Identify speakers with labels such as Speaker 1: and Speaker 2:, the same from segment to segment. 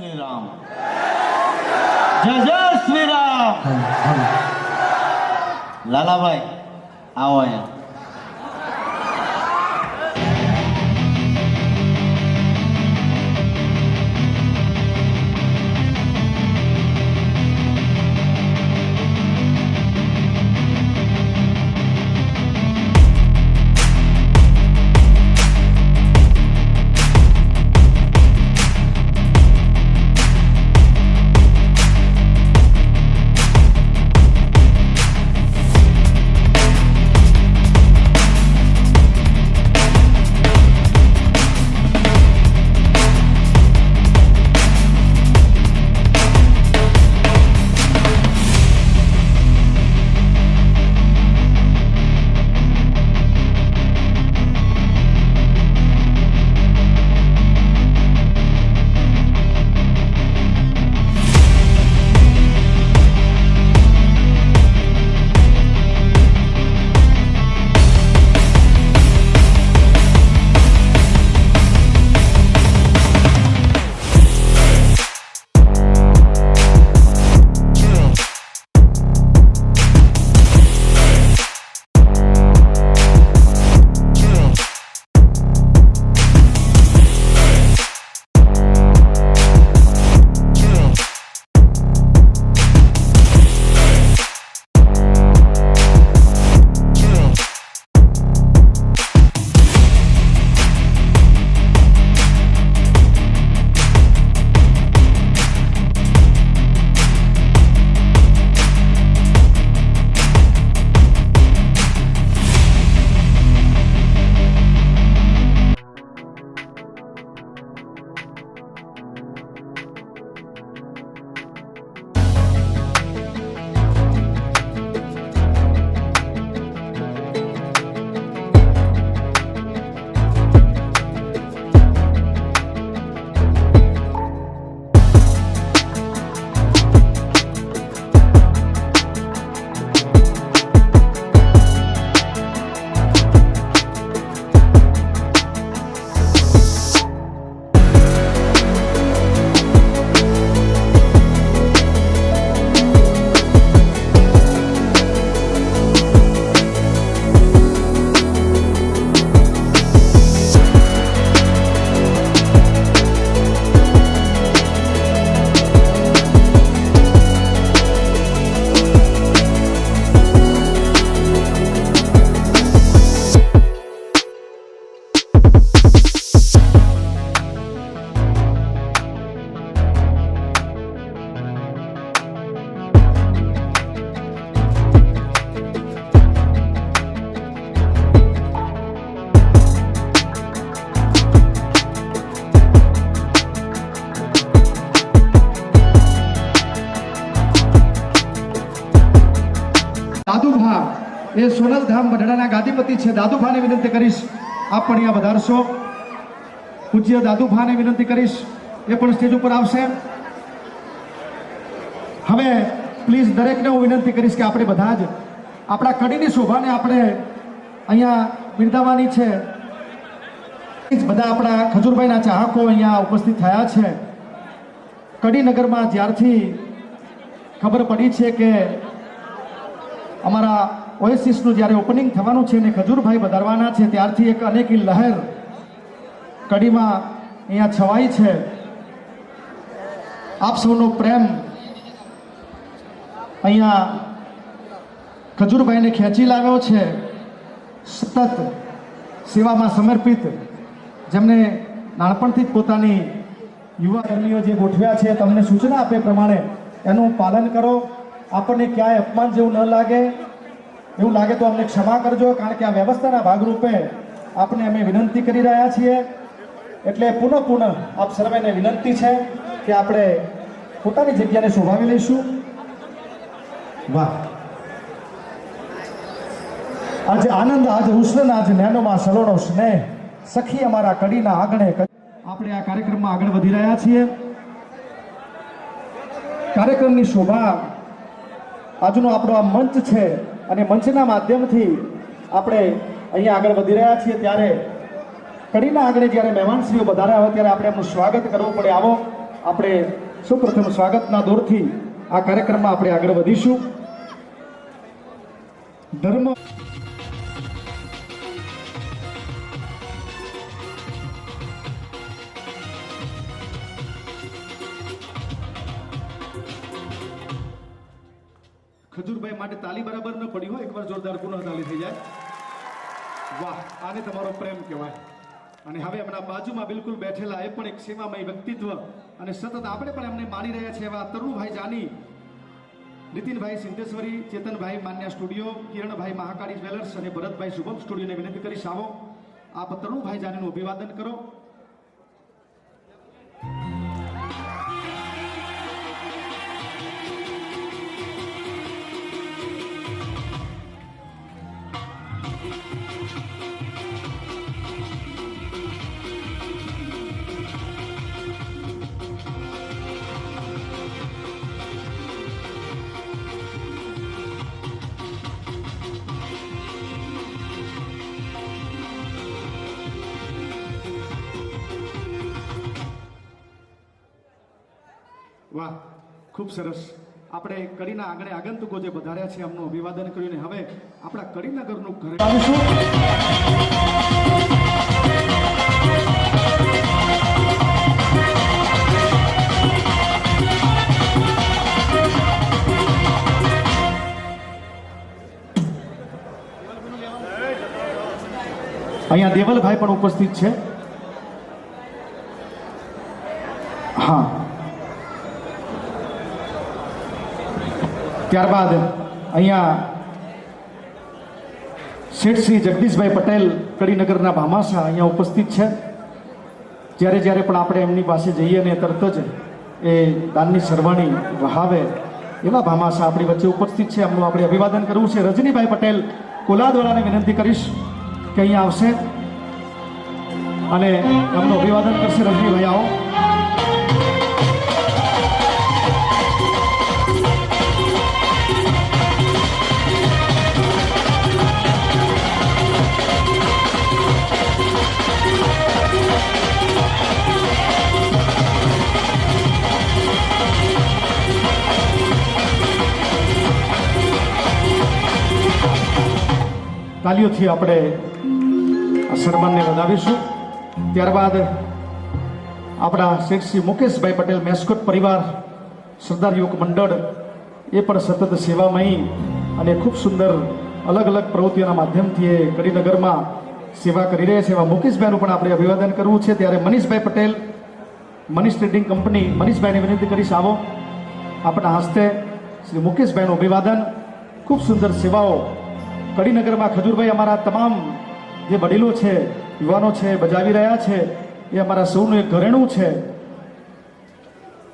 Speaker 1: શ્રી રામ જય જય શ્રી રામ લાલાભાઈ આવો અહીંયા.
Speaker 2: ગાદીપતિ છે, દાદુભાને વિનંતી કરીશ, આપ પણ અહીંયા વધારશો. પૂજ્ય દાદુભાને વિનંતી કરીશ, એ પણ સ્ટેજ ઉપર આવશે. હવે પ્લીઝ દરેકને હું વિનંતી કરીશ કે આપણે બધા જ, આપણા કડીની શોભાને આપણે અહીંયા બિરદાવવાની છે. બધા આપણા ખજૂરભાઈના ચાહકો અહીંયા ઉપસ્થિત થયા છે. કડીનગરમાં જ્યારથી ખબર પડી છે કે અમારા ઓએસિસનું જ્યારે ઓપનિંગ થવાનું છે અને ખજૂરભાઈ વધારવાના છે, ત્યારથી એક અનેકી લહેર કડીમાં અહીંયા છવાઈ છે. આપ સૌનો પ્રેમ અહીંયા ખજૂરભાઈને ખેંચી લાવ્યો છે. સતત સેવામાં સમર્પિત. જેમને નાનપણથી જ પોતાની યુવા કર્મીઓ જે ગોઠવ્યા છે, તમને સૂચના આપે પ્રમાણે એનું પાલન કરો. આપણને ક્યાંય અપમાન જેવું ન લાગે. એવું લાગે તો અમને ક્ષમા કરજો, કારણ કે આ વ્યવસ્થાના ભાગરૂપે આપને અમે વિનંતી કરી રહ્યા છીએ. એટલે પુનઃ પુનઃ આપ સર્વેને વિનંતી છે કે આપણે પોતાની જગ્યાને શોભાવી લઈશું. વાહ. આજે આનંદ, આજ ઉષ્ણ આજે નેનોમાં સલોનો સ્નેહ, સખી અમારા કડીના આંગણે આપણે આ કાર્યક્રમમાં આગળ વધી રહ્યા છીએ. કાર્યક્રમની શોભા આજનો આપણો આ મંચ છે. અને મંચના માધ્યમથી આપણે અહીંયા આગળ વધી રહ્યા છીએ. ત્યારે કડીના આગળ જ્યારે મહેમાનશ્રીઓ વધાર્યા હોય ત્યારે આપણે એમનું સ્વાગત કરવું પડે. આવો આપણે સૌપ્રથમ સ્વાગતના દોરથી આ કાર્યક્રમમાં આપણે આગળ વધીશું. ધર્મ ખજૂરભાઈ માટે તાલી બરાબર ન પડી હોય, એકવાર જોરદાર પુનઃ તાલી થઈ જાય. વાહ, આને તમારો પ્રેમ કહેવાય. અને હવે એમના બાજુમાં બિલકુલ બેઠેલા એ પણ એક સેવામય વ્યક્તિત્વ અને સતત આપણે પણ એમને માની રહ્યા છે એવા તરુણભાઈ જાની, નીતિનભાઈ સિંધેશ્વરી, ચેતનભાઈ માન્ય સ્ટુડિયો, કિરણભાઈ મહાકાળી જ્વેલર્સ અને ભરતભાઈ શુભમ સ્ટુડિયોને વિનંતી કરીશ આવો આપ તરુણભાઈ જાનીનું અભિવાદન કરો. સરસ. આપણે કડીના આંગણે આગંતુકો જે વધાર્યા છે એમનું અભિવાદન કર્યું ને હવે આપણા કડીનગરનું ઘર અહીંયા દેવલભાઈ પણ ઉપસ્થિત છે. ત્યારબાદ અહીંયા શેઠ શ્રી જગદીશભાઈ પટેલ કડીનગરના ભામાસા અહીંયા ઉપસ્થિત છે. જ્યારે જ્યારે પણ આપણે એમની પાસે જઈએ ને તરત જ એ દાનની સરવાણી વહાવે એવા ભામાસા આપણી વચ્ચે ઉપસ્થિત છે. એમનું આપણે અભિવાદન કરવું છે. રજનીભાઈ પટેલ કોલાદવાળાને વિનંતી કરીશ કે અહીંયા આવશે અને એમનું અભિવાદન કરશે. રજનીભાઈ, આવો. તાલીઓથી આપણે આ સન્માનને વધાવીશું. ત્યારબાદ આપણા શેઠ શ્રી મુકેશભાઈ પટેલ મેસ્કોટ પરિવાર, સરદાર યુવક મંડળ, એ પણ સતત સેવામયી અને ખૂબ સુંદર અલગ અલગ પ્રવૃત્તિઓના માધ્યમથી એ કરીનગરમાં સેવા કરી રહ્યા છે. એવા મુકેશભાઈનું પણ આપણે અભિવાદન કરવું છે. ત્યારે મનીષભાઈ પટેલ, મનીષ ટ્રેડિંગ કંપની, મનીષભાઈને વિનંતી કરીશ, આવો. આપણા હસ્તે શ્રી મુકેશભાઈનું અભિવાદન. ખૂબ સુંદર સેવાઓ કડીનગરમાં ખજૂરભાઈ અમારા તમામ જે વડીલો છે, યુવાનો છે, બજાવી રહ્યા છે, એ અમારા સૌનું એક ઘરેણું છે.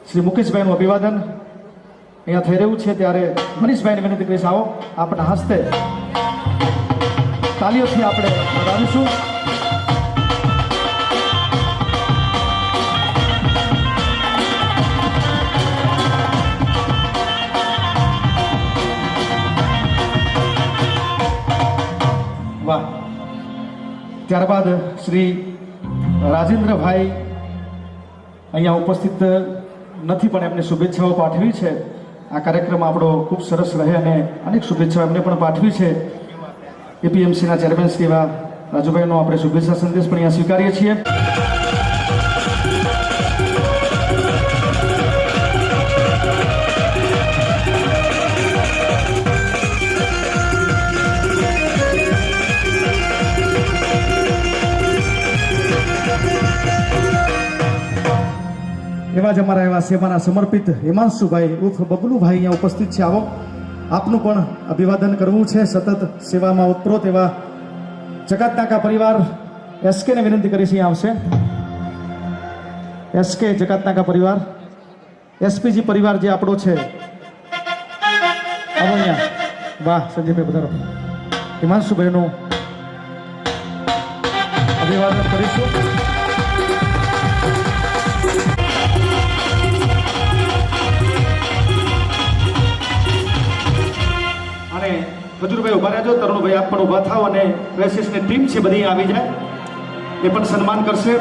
Speaker 2: શ્રી મુકેશભાઈનું અભિવાદન અહીંયા થઈ રહ્યું છે. ત્યારે મનીષભાઈને વિનંતી કરીશ, આવો આપણા હસ્તે. તાલીઓથી આપણે વધાવીશું વાહ. ત્યારબાદ શ્રી રાજેન્દ્રભાઈ અહીંયા ઉપસ્થિત નથી, પણ એમને શુભેચ્છાઓ પાઠવી છે. આ કાર્યક્રમ આપણો ખૂબ સરસ રહે અને અનેક શુભેચ્છાઓ એમને પણ પાઠવી છે. એપીએમસીના ચેરમેન શ્રી રાજુભાઈનો આપણે શુભેચ્છા સંદેશ પણ અહીંયા સ્વીકારીએ છીએ. જ અમારા એવા સેવાના સમર્પિત હિમાંશુભાઈ ઉર્ફ બબલુભાઈ અહીંયા ઉપસ્થિત છે. આવો, આપનું પણ અભિવાદન કરવું છે. સતત સેવામાં ઉતપ્રોત એવા જગતનાકા પરિવાર એસકેને વિનંતી કરીશ અહીંયા આવશે. એસકે જગતનાકા પરિવાર, એસપીજી પરિવાર જે આપણો છે. આવો વાહ, સંજયભાઈ પધારો હિમાંશુભાઈનું અભિવાદન કરીશું. અને ઊભા રહેજો, તરુણભાઈ આપ પણ ઊભા થાવ અને ક્રેસિસની ટીમ છે બધી આવી જાય. એ પણ સન્માન કરશે.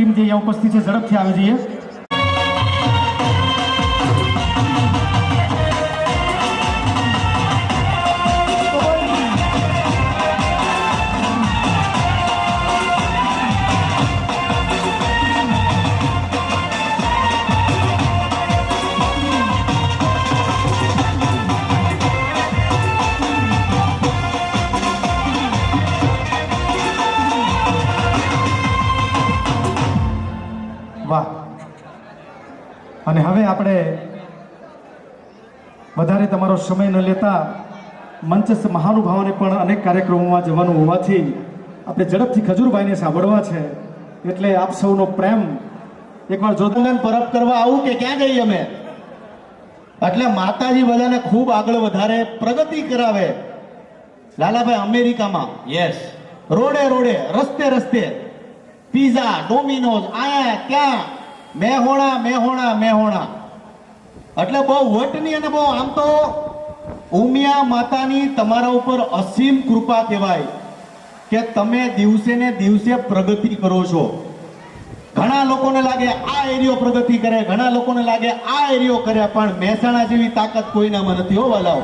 Speaker 2: ટીમ જે અહીંયા ઉપસ્થિત છે ઝડપથી આવી જઈએ. સમય ન લેતા મંચસ્થ મહાનુભાવોને પણ અનેક કાર્યક્રમોમાં જવાનું હોવાથી આપણે ઝડપથી ખજૂરભાઈને સાંભળવા છે. એટલે આપ સૌનો પ્રેમ એકવાર
Speaker 3: આનંદ પરબ કરવા આવું કે ક્યાં જઈએ અમે? એટલે માતાજી બધાને ખૂબ આગળ વધારે પ્રગતિ કરાવે. લાલાભાઈ અમેરિકામાં.
Speaker 1: યસ
Speaker 3: રોડે રોડે રસ્તે રસ્તે. પીઝા ડોમિનોઝ આયા ત્યાં મેહોણા મેહોણા મેહોણા. એટલે બહુ વટની અને બહુ આમ તો ઉમિયા માતાની તમારા ઉપર અસીમ કૃપા કહેવાય કે તમે દિવસે ને દિવસે પ્રગતિ કરો છો. ઘણા લોકોને લાગે આ એરિયો પ્રગતિ કરે, ઘણા લોકોને લાગે આ એરિયો કરે, પણ મહેસાણા જેવી તાકાત કોઈનામાં નથી હો વાલાઓ.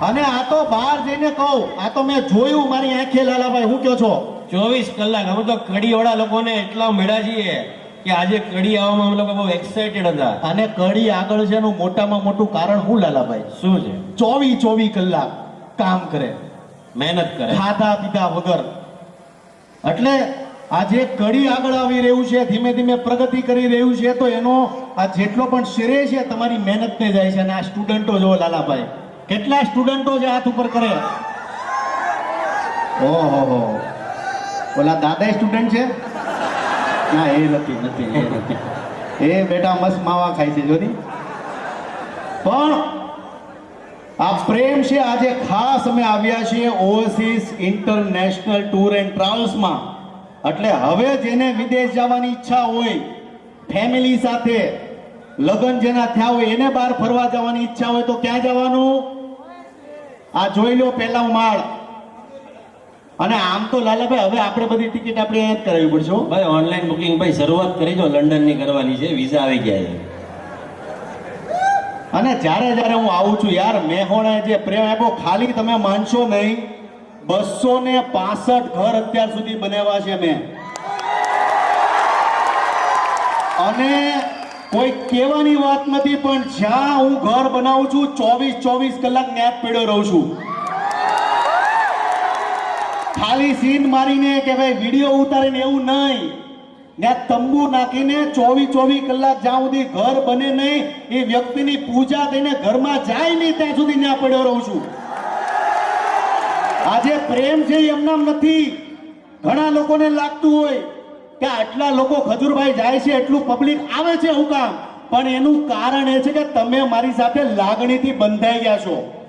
Speaker 3: અને આ તો બહાર જઈને કહું, આ તો મેં જોયું મારી આંખે લાલાભાઈ હું કયો છો?
Speaker 1: ચોવીસ કલાક અમે તો કડીવાળા લોકોને એટલા મેળા છીએ. કે આજે કડી આવવામાં અમે લોકો બહુ એક્સાઇટેડ હતા.
Speaker 3: અને કડી આગળ છે એનું મોટામાં મોટું કારણ હું લાલાભાઈ?
Speaker 1: શું છે?
Speaker 3: ચોવીસ ચોવીસ કલાક કામ કરે.
Speaker 1: મહેનત કરે.
Speaker 3: ખાધા પીધા વગર. એટલે આજે કડી આગળ આવી રહ્યું છે ધીમે ધીમે પ્રગતિ કરી રહ્યું છે તો એનો આ જેટલો પણ શ્રેય છે તમારી મહેનતને જાય છે. અને આ સ્ટુડન્ટો જો લાલાભાઈ કેટલા સ્ટુડન્ટો છે હાથ ઉપર કરે. ઓહો ઓલા દાદા સ્ટુડન્ટ છે? ના, એ નથી નથી, એ બેટા મસ્ત માવા ખાય છે, જોની. પણ આ પ્રેમ છે, આજે ખાસ અમે આવ્યા છીએ ઓવરસીઝ ઇન્ટરનેશનલ ટૂર એન્ડ ટ્રાવેલ્સમાં. એટલે હવે જેને વિદેશ જવાની ઈચ્છા હોય, ફેમિલી સાથે, લગ્ન જેના થયા હોય, એને બહાર ફરવા જવાની ઈચ્છા હોય, તો ક્યાં જવાનું? આ જોઈ લો પહેલા માળ. અને આમ તો લાલાભાઈ હવે આપણે બધી ટિકિટ આપણે જ કરાવવી પડશે
Speaker 1: ભાઈ ઓનલાઈન બુકિંગ ભાઈ શરૂઆત કરી દો લંડનની કરવાની છે વિઝા આવી ગયા છે.
Speaker 3: અને જ્યારે જ્યારે હું આવું છું યાર મેહોણે જે પ્રેમ આપ્યો ખાલી તમે માનશો નહીં બસો ને પાસઠ ઘર અત્યાર સુધી બનાવ્યા છે મેં. અને કોઈ કહેવાની વાત નથી પણ જ્યાં હું ઘર બનાવું છું ચોવીસ ચોવીસ કલાક ન્યાત પીડ્યો રહું છું. ખાલી સીન મારીને કે ભાઈ વીડિયો ઉતારીને એવું નહીં. ને તંબુ નાખીને ચોવીસ ચોવીસ કલાક જ્યાં સુધી ઘર બને નહીં, એ વ્યક્તિની પૂજા થઈને ઘરમાં જાય નહીં, ત્યાં સુધી ત્યાં પડ્યો રહું છું. આજે પ્રેમ છે એમનામ નથી. ઘણા લોકોને લાગતું હોય કે આટલા લોકો ખજૂરભાઈ જાય છે, એટલું પબ્લિક આવે છે હું કામ. પણ એનું કારણ એ છે કે તમે મારી સાથે લાગણીથી બંધાઈ ગયા છો.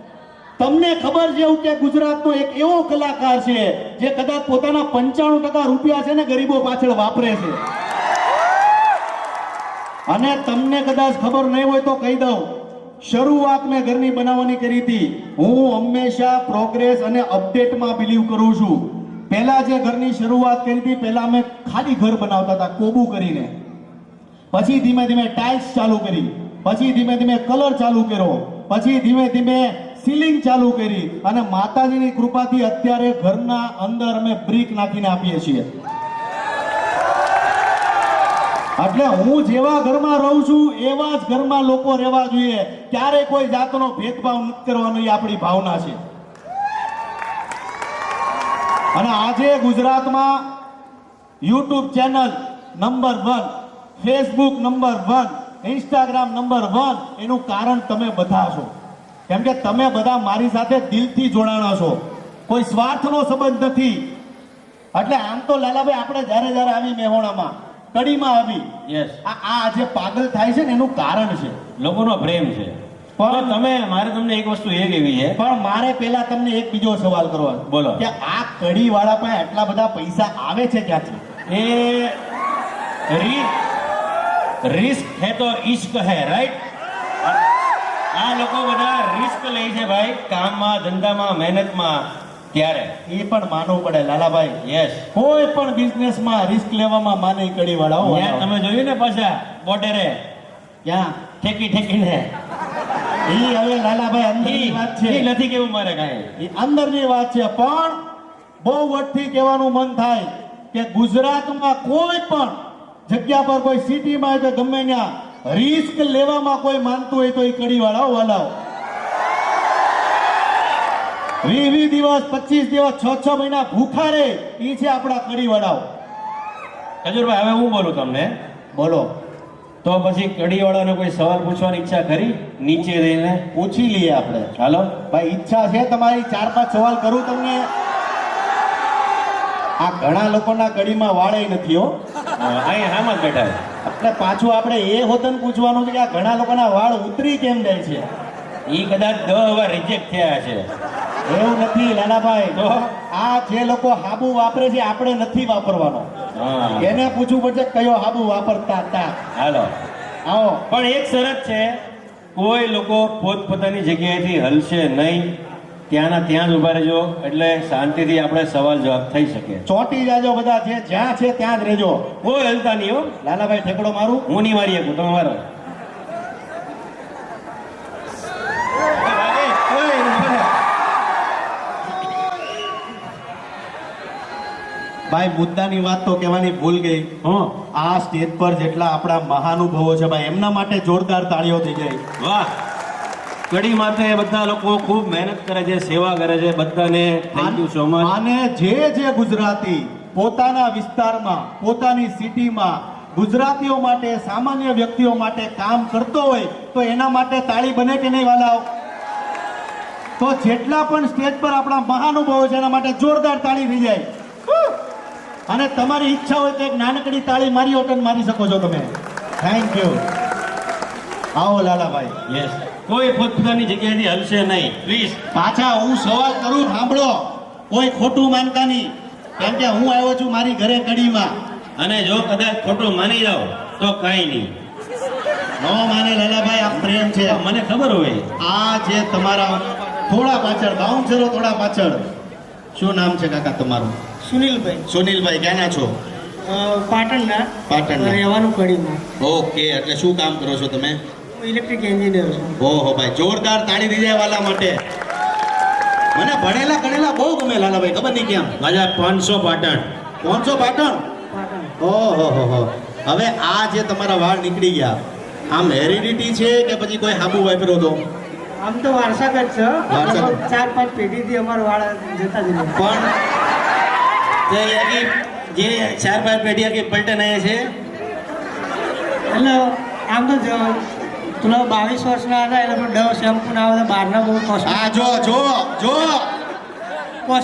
Speaker 3: તમને ખબર છે કે ગુજરાતનો એક એવો કલાકાર છે જે કદાચ પોતાના પંચાણું ટકા રૂપિયા છે ને ગરીબો પાછળ વાપરે છે. અને તમને કદાચ ખબર નહીં હોય તો કહી દઉં, શરૂઆત મેં ઘરની બનાવવાની કરી હતી. હું હંમેશા પ્રોગ્રેસ અને અપડેટમાં બિલીવ કરું છું. પહેલા જે ઘરની શરૂઆત કરી હતી, પહેલા અમે ખાલી ઘર બનાવતા હતા, કોબુ કરીને. પછી ધીમે ધીમે ટાઇલ્સ ચાલુ કરી. પછી ધીમે ધીમે કલર ચાલુ કર્યો. પછી ધીમે ધીમે સીલિંગ ચાલુ કરી અને માતાજીની કૃપાથી અત્યારે ઘરના અંદર અમે બ્રિક નાખીને આપીએ છીએ. એટલે હું જેવા ઘરમાં રહું છું, એવા જ ઘરમાં લોકો રહેવા જોઈએ. ક્યારે કોઈ જાતનો ભેદભાવ નથી કરવાનો, એ આપણી ભાવના છે. અને આજે ગુજરાતમાં YouTube channel number one, Facebook number one, Instagram number one, એનું કારણ તમે બધા છો. કેમ કે તમે બધા મારી સાથે દિલથી જોડાણા છો. કોઈ સ્વાર્થનો સંબંધ નથી. એટલે આમ તો લાલાભાઈ આપણે જ્યારે જ્યારે આવી મેહોણામાં કડીમાં આવી
Speaker 1: યસ
Speaker 3: આ આ જે પાગલ થાય છે ને એનું કારણ છે.
Speaker 1: લોકોનો પ્રેમ છે. પણ તમે મારે તમને એક વસ્તુ એ કહેવી છે.
Speaker 3: પણ મારે પેલા તમને એક બીજો સવાલ કરવો
Speaker 1: બોલો.
Speaker 3: કે આ કડી વાળા પાસે આટલા બધા પૈસા આવે છે ક્યાંથી?
Speaker 1: એ રિસ્ક હે તો ઈશ્ક હે રાઈટ આ લોકો બધા રિસ્ક લે છે ભાઈ કામમાં ધંધામાં મહેનતમાં. ત્યારે
Speaker 3: એ પણ માનવું પડે લાલાભાઈ.
Speaker 1: યસ
Speaker 3: કોઈ પણ બિઝનેસમાં રિસ્ક લેવામાં માને કડી વાળાઓ
Speaker 1: તમે જોયું ને પાછા બોર્ડરે
Speaker 3: ક્યાં?
Speaker 1: ઠેકી ઠેકીને
Speaker 3: ઈ હવે લાલાભાઈ અંદરની વાત છે.
Speaker 1: ઈ નથી કેવું મારે કાંઈ.
Speaker 3: ઈ અંદરની વાત છે પણ બહુ વટથી કહેવાનું મન થાય કે ગુજરાતમાં કોઈ પણ જગ્યા પર કોઈ સિટીમાં હોય તો ગમે ત્યાં રિસ્ક લેવામાં કોઈ માનતું હોય તો એ કડી વાળા વાલાઓ વી વી દિવસ પચીસ દિવસ છ છ મહિના ભૂખા રે એ છે આપણા કડી વાળાઓ
Speaker 1: ખજૂરભાઈ હવે હું બોલું તમને?
Speaker 3: બોલો.
Speaker 1: તો પછી કડીવાળાને કોઈ સવાલ પૂછવાની ઈચ્છા કરી નીચે રહીને?
Speaker 3: પૂછી લઈએ આપણે.
Speaker 1: ચાલો
Speaker 3: ભાઈ ઈચ્છા છે તમારી ચાર પાંચ સવાલ કરું તમને? આ ઘણા લોકોના કડીમાં વાળે નથી હો.
Speaker 1: અહીંયા હામાં બેઠા છે.
Speaker 3: એટલે પાછું આપણે એ હોતન પૂછવાનું છે કે આ ઘણા લોકોના વાળ ઉતરી કેમ જાય છે?
Speaker 1: એ કદાચ દસ વાર રિજેક્ટ થયા છે
Speaker 3: એવું નથી લાલાભાઈ
Speaker 1: તો?
Speaker 3: આ જે લોકો હાબુ વાપરે છે આપણે નથી વાપરવાનો. એને પૂછવું પડશે કયો હાબુ વાપરતા હતા.
Speaker 1: હાલો.
Speaker 3: આવો.
Speaker 1: પણ એક શરત છે કોઈ લોકો પોતપોતાની જગ્યાએથી હલશે નહીં. ત્યાંના ત્યાં જ ઊભા રહેજો એટલે શાંતિથી આપણે સવાલ જવાબ થઈ શકે.
Speaker 3: ચોંટી જાજો બધા છે જ્યાં છે ત્યાં જ રહેજો.
Speaker 1: કોઈ હલતા નહીં હો.
Speaker 3: લાલાભાઈ ઠેકડો મારું.
Speaker 1: હું નહીં મારી શકું તમે મારો.
Speaker 3: ભાઈ મુદ્દાની વાત તો કહેવાની ભૂલ ગઈ.
Speaker 1: હં.
Speaker 3: આ સ્ટેજ પર જેટલા આપણા મહાનુભવો છે ભાઈ એમના માટે જોરદાર તાળીઓ થઈ જાય.
Speaker 1: વાહ. કડી માથે બધા લોકો ખૂબ મહેનત કરે છે સેવા કરે છે બધાને થેન્ક યુ સો મચ
Speaker 3: અને જે જે ગુજરાતી પોતાના વિસ્તારમાં પોતાની સિટીમાં ગુજરાતીઓ માટે સામાન્ય વ્યક્તિઓ માટે કામ કરતો હોય તો એના માટે તાળી બને કે નહીં વાલાઓ? તો જેટલા પણ સ્ટેજ પર આપણા મહાનુભાવો છે એના માટે જોરદાર તાળી થઈ જાય. અને તમારી ઈચ્છા હોય તો એક નાનકડી તાળી મારી હોટલ મારી શકો છો તમે. થેન્ક યુ આવો લાલાભાઈ.
Speaker 1: યસ કોઈ પોતપોતાની જગ્યાએથી હલશે નહીં. પ્લીઝ
Speaker 3: પાછા હું સવાલ કરું સાંભળો. કોઈ ખોટું માનતા નહીં. કેમ કે હું આવ્યો છું મારી ઘરે કડીમાં.
Speaker 1: અને જો કદાચ ખોટું માની જાઓ તો કાંઈ નહીં.
Speaker 3: નો માને લાલાભાઈ આ પ્રેમ છે.
Speaker 1: મને ખબર હોય.
Speaker 3: આ જે તમારા થોડા પાછળ બાઉન્સરો થોડા પાછળ. શું નામ છે કાકા તમારું?
Speaker 4: સુનિલભાઈ.
Speaker 3: સુનિલભાઈ ક્યાંના છો?
Speaker 4: પાટણના.
Speaker 3: પાટણના.
Speaker 4: રહેવાનું કડીમાં.
Speaker 3: ઓકે એટલે શું કામ કરો છો તમે?
Speaker 4: ઇલેક્ટ્રિક એન્જિનિયર છું.
Speaker 3: ઓહો ભાઈ જોરદાર તાળી દીધા વાલા માટે. મને ભણેલા ગણેલા બહુ ગમે લાલાભાઈ ખબર નહીં કેમ?
Speaker 1: માજા પાંચસો પાટણ.
Speaker 3: પાંચસો પાટણ? ઓહો હો હો. હવે આ જે તમારા વાળ નીકળી ગયા આમ હેરિડિટી છે કે પછી કોઈ હાબુ વાપર્યો હતો
Speaker 4: આમ તો વારસાગત છે. ચાર પાંચ પેઢીથી અમારા વાળ જતા જ
Speaker 3: પણ
Speaker 1: જે જે ચાર પાંચ પેઢી કે પલટન આવ્યા છે?
Speaker 4: એટલે આમ તો પેલા બાવીસ વર્ષના હતા એટલે પણ ડવ શેમ્પુ ના આવે બહારના બહુ કોસ્ટ
Speaker 3: આ જો જો જો.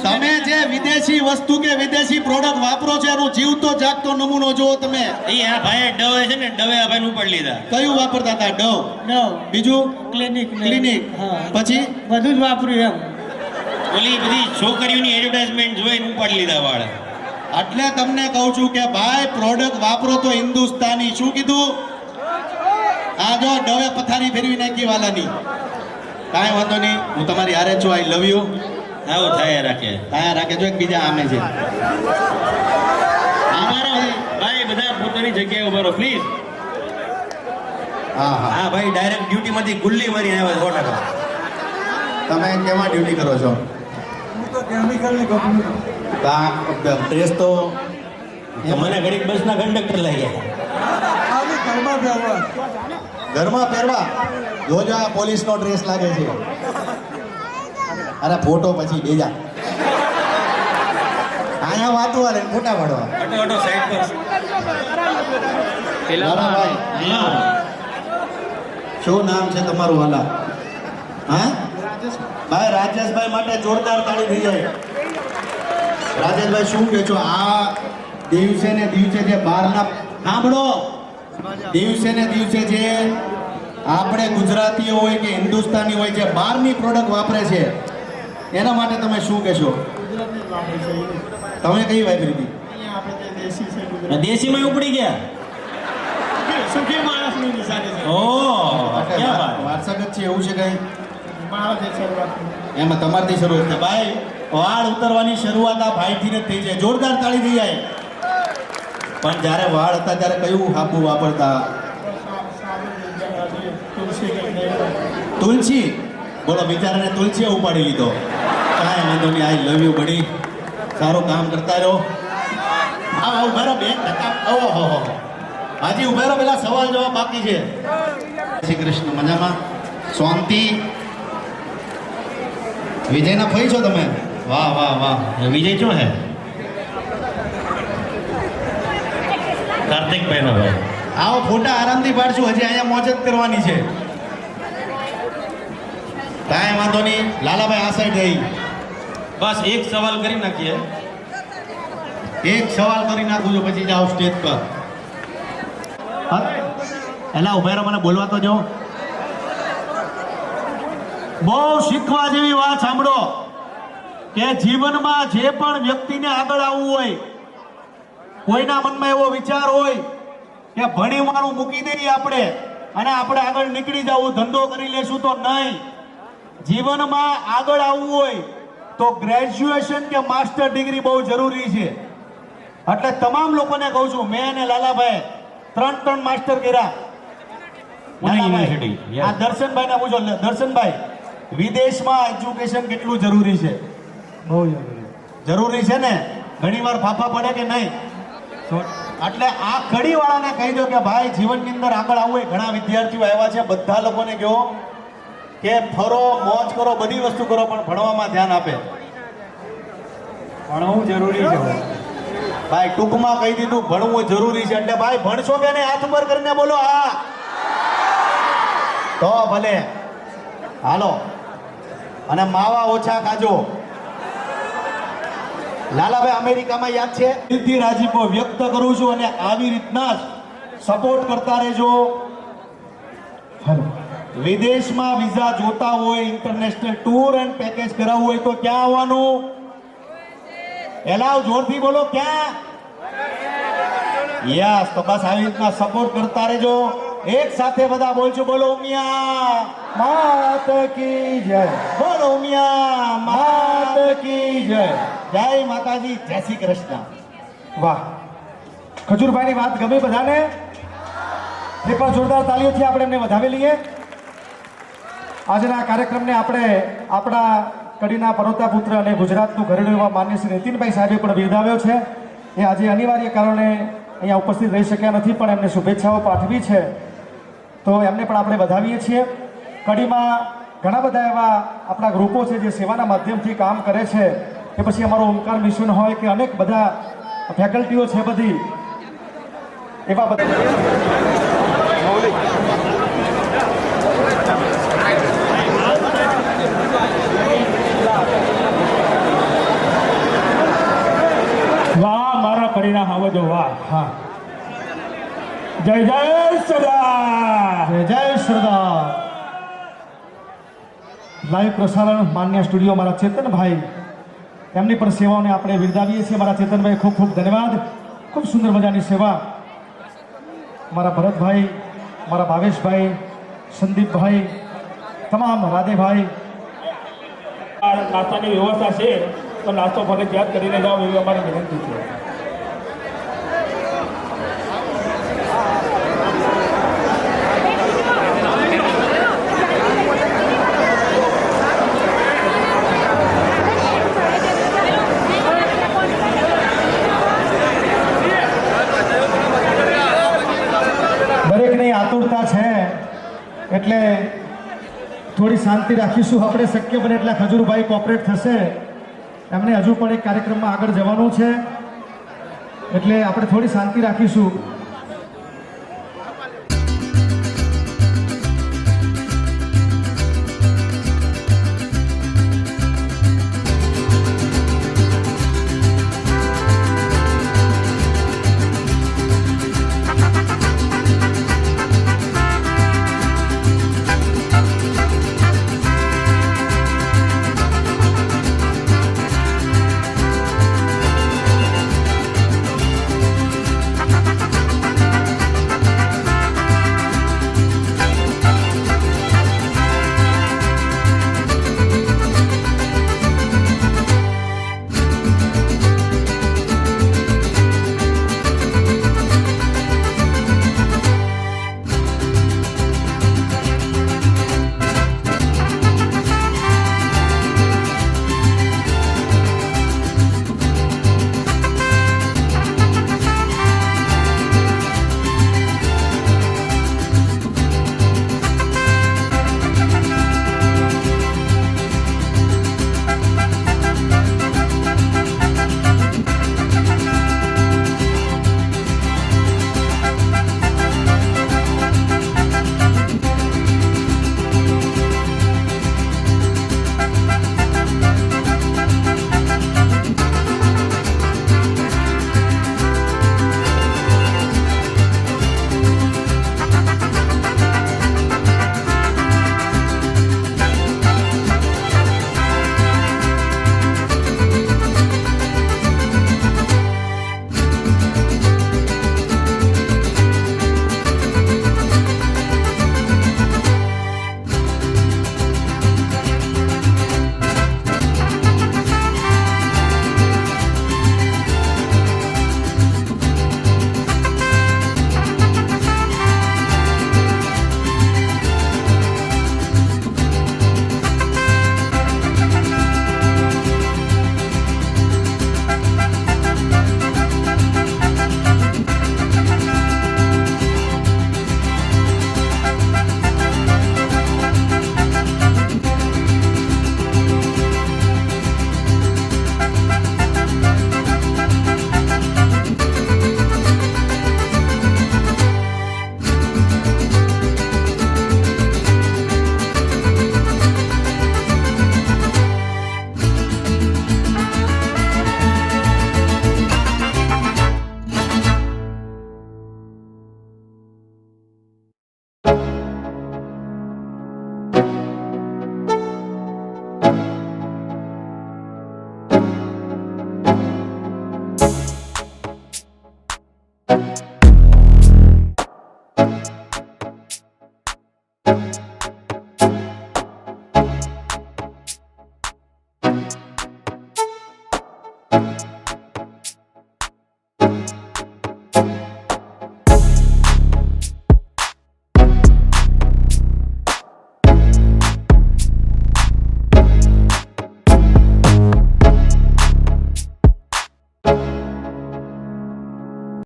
Speaker 3: તમે જે વિદેશી વસ્તુ કે વિદેશી પ્રોડક્ટ વાપરો છો એનો જીવતો જાગતો નમૂનો જુઓ તમે.
Speaker 1: એ આ ભાઈ ડવે છે ને ડવે આ ભાઈ ઉપર લીધા.
Speaker 3: કયું વાપરતા હતા? ડવ.
Speaker 4: ડવ.
Speaker 3: બીજું?
Speaker 4: Clinic
Speaker 3: clinic.
Speaker 4: હા.
Speaker 3: પછી?
Speaker 4: બધું જ વાપર્યું એમ.
Speaker 1: ઓલી બધી છોકરીઓની એડવર્ટાઇઝમેન્ટ જોઈને ઉપાડી લીધા વાળ.
Speaker 3: એટલે તમને કહું છું કે ભાઈ પ્રોડક્ટ વાપરો તો હિન્દુસ્તાની. શું કીધું? આ જો ડવે પથારી ફેરવી નાખી વાલાની. કાંઈ વાંધો નહીં હું તમારી હારે છું આઈ લવ યુ
Speaker 1: આવો થાય રાખે.
Speaker 3: થાય રાખે જો એકબીજા આમે છે.
Speaker 1: અમારો ભાઈ બધા પોતાની જગ્યાએ ઊભા રહો પ્લીઝ
Speaker 3: હા હા.
Speaker 1: હા ભાઈ ડાયરેક્ટ ડ્યુટી માંથી ગુલ્લી મારી આવ્યા સો ટકા
Speaker 3: તમે કેમાં ડ્યુટી કરો છો? આ ડ્રેસ તો
Speaker 1: તો મને ઘડીક બસના કંડક્ટર લાગ્યા
Speaker 3: ઘરમાં પહેરવા. જોજો આ પોલીસનો ડ્રેસ લાગે છે. અરે ફોટો પછી બેજા અહીંયા વાતો હાલે મોટા પાડવા.
Speaker 1: ઓટો ઓટો સાઈડ
Speaker 3: લાલાભાઈ શું નામ છે તમારું વાલા હા? ભાઈ રાજેશભાઈ માટે જોરદાર તાળી થઈ જાય. રાજેશભાઈ શું કે છો? આ દિવસે ને દિવસે જે બહારના સાંભળો. દિવસે ને દિવસે જે આપણે ગુજરાતીઓ હોય કે હિન્દુસ્તાની હોય જે બહારની પ્રોડક્ટ વાપરે છે એના માટે તમે શું કહેશો? તમે કઈ વાપરી હતી?
Speaker 1: દેશીમાં ઉપડી ગયા?
Speaker 4: સુખી માણસની નિશાની
Speaker 1: વાત?
Speaker 3: વારસાગત છે એવું છે કઈ? એમાં તમારથી શરૂઆત છે ભાઈ વાળ ઉતરવાની શરૂઆત આ ભાઈથી જ થઈ જાય. જોરદાર તાળી થઈ જાય. પણ જ્યારે વાળ હતા ત્યારે કયું હાબુ વાપરતા? તુલસી. બોલો, બિચારાને તુલસીએ ઉપાડી લીધો. કાંઈ વાંધો નહીં આઈ લવ યુ બડી સારું કામ કરતા રહો. હા ઊભા રહો બેન ઓહો હો હો હાજી, ઊભા રહો, પેલા સવાલ જવાબ બાકી છે. શ્રી કૃષ્ણ, મજામાં? શાંતિ? વિજયના ફઈ છો તમે? વાહ વાહ વાહ.
Speaker 1: વિજય શું હે? કાર્તિકભાઈ નો ભાઈ
Speaker 3: આવો ફોટા આરામથી પાડશું હજી અહીંયા મોજત જ કરવાની છે. કાંઈ વાંધો નહીં લાલાભાઈ આ સાઈડ જઈ
Speaker 1: બસ એક સવાલ કરી નાખીએ.
Speaker 3: એક સવાલ કરી નાખું છું પછી જાઓ સ્ટેજ પર? એલા ઊભા રહો મને બોલવા તો જો. બહુ શીખવા જેવી વાત સાંભળો કે જીવનમાં જે પણ વ્યક્તિને આગળ આવવું હોય કોઈના મનમાં એવો વિચાર હોય કે ભણી વાળું મૂકી દઈએ આપણે અને આપણે આગળ નીકળી જવું ધંધો કરી લેશું તો નહીં. જીવનમાં આગળ આવવું હોય તો ગ્રેજ્યુએશન કે માસ્ટર ડિગ્રી બહુ જરૂરી છે. એટલે તમામ લોકોને કહું છું મેં અને લાલાભાઈ ત્રણ ત્રણ માસ્ટર કર્યા. આ દર્શનભાઈ ને પૂછો દર્શનભાઈ વિદેશમાં એજ્યુકેશન કેટલું જરૂરી છે?
Speaker 2: બહુ જરૂરી.
Speaker 3: જરૂરી છે ને? ઘણીવાર ફાફા પડે કે નહીં? એટલે આ કડીવાળાને કહી દો કે ભાઈ જીવનની અંદર આગળ આવું એ ઘણા વિદ્યાર્થીઓ આવ્યા છે. બધા લોકોને કહો કે ફરો મોજ કરો બધી વસ્તુ કરો પણ ભણવામાં ધ્યાન આપે.
Speaker 2: ભણવું જરૂરી છે.
Speaker 3: ભાઈ ટૂંકમાં કહી દીધું ભણવું જરૂરી છે. એટલે ભાઈ ભણશો કે હાથ ઉપર કરીને બોલો હા. તો ભલે. હાલો. અને માવા ઓછા ખાજો. લાલાભાઈ, અમેરિકામાં યાદ છે? દિલથી રાજીપો વ્યક્ત કરું છું અને આવી રીતના જ સપોર્ટ કરતા રહેજો. વિદેશમાં વિઝા જોતા હોય ઇન્ટરનેશનલ ટૂર એન્ડ પેકેજ કરાવવું હોય તો ક્યાં આવવાનું? એલાવ જોરથી બોલો, ક્યાં? યસ, તો બસ આવી રીતના સપોર્ટ કરતા રહેજો. એક સાથે બધા બોલજો, બોલો, ઉમિયા,
Speaker 2: માત કી જય.
Speaker 3: બોલો, ઉમિયા, માત કી જય. જય માતાજી, જય શ્રી કૃષ્ણ.
Speaker 2: વાહ. ખજૂરભાઈની વાત ગમી બધાને? એ પણ જોરદાર તાલીઓથી આપણે એમને વધાવી લઈએ. આજના કાર્યક્રમને આપણે આપણા કડીના પરોતા પુત્ર અને ગુજરાતનું ઘરેણું એવા માન્ય શ્રી નીતિનભાઈ સાહેબે પણ બિરદાવ્યો છે. એ આજે અનિવાર્ય કારણે અહીંયા ઉપસ્થિત રહી શક્યા નથી, પણ એમને શુભેચ્છાઓ પાઠવી છે. તો એમને પણ આપણે વધાવીએ છીએ. કડીમાં ઘણા બધા એવા આપણા ગ્રુપો છે, જે સેવાના માધ્યમથી કામ કરે છે. કે પછી અમારો ઓમકાર મિશન હોય કે અનેક બધા ફેકલ્ટીઓ છે બધી એવા બધા.
Speaker 5: વાહ મારા કડીના જો વાહ
Speaker 2: હા.
Speaker 5: જય જય સદા
Speaker 2: જય જય સરદાર. લાઈવ પ્રસારણ માન્ય સ્ટુડિયો મારા ચેતનભાઈ એમની પણ સેવાઓને આપણે બિરદાવીએ છીએ. મારા ચેતનભાઈ ખૂબ ખૂબ ધન્યવાદ. ખૂબ સુંદર મજાની સેવા મારા ભરતભાઈ, મારા ભાવેશભાઈ, સંદીપભાઈ, તમામ રાધેભાઈ.
Speaker 5: નાસ્તાની વ્યવસ્થા છે, તો નાસ્તો ફરજિયાત કરીને જાઓ એવી અમારી વિનંતી છે
Speaker 2: દરેકની આતુરતા છે એટલે થોડી શાંતિ રાખીશું. આપણે શક્ય બને એટલા ખજૂરભાઈ કોપરેટ થશે. એમને હજુ પણ એક કાર્યક્રમમાં આગળ જવાનું છે. એટલે આપણે થોડી શાંતિ રાખીશું.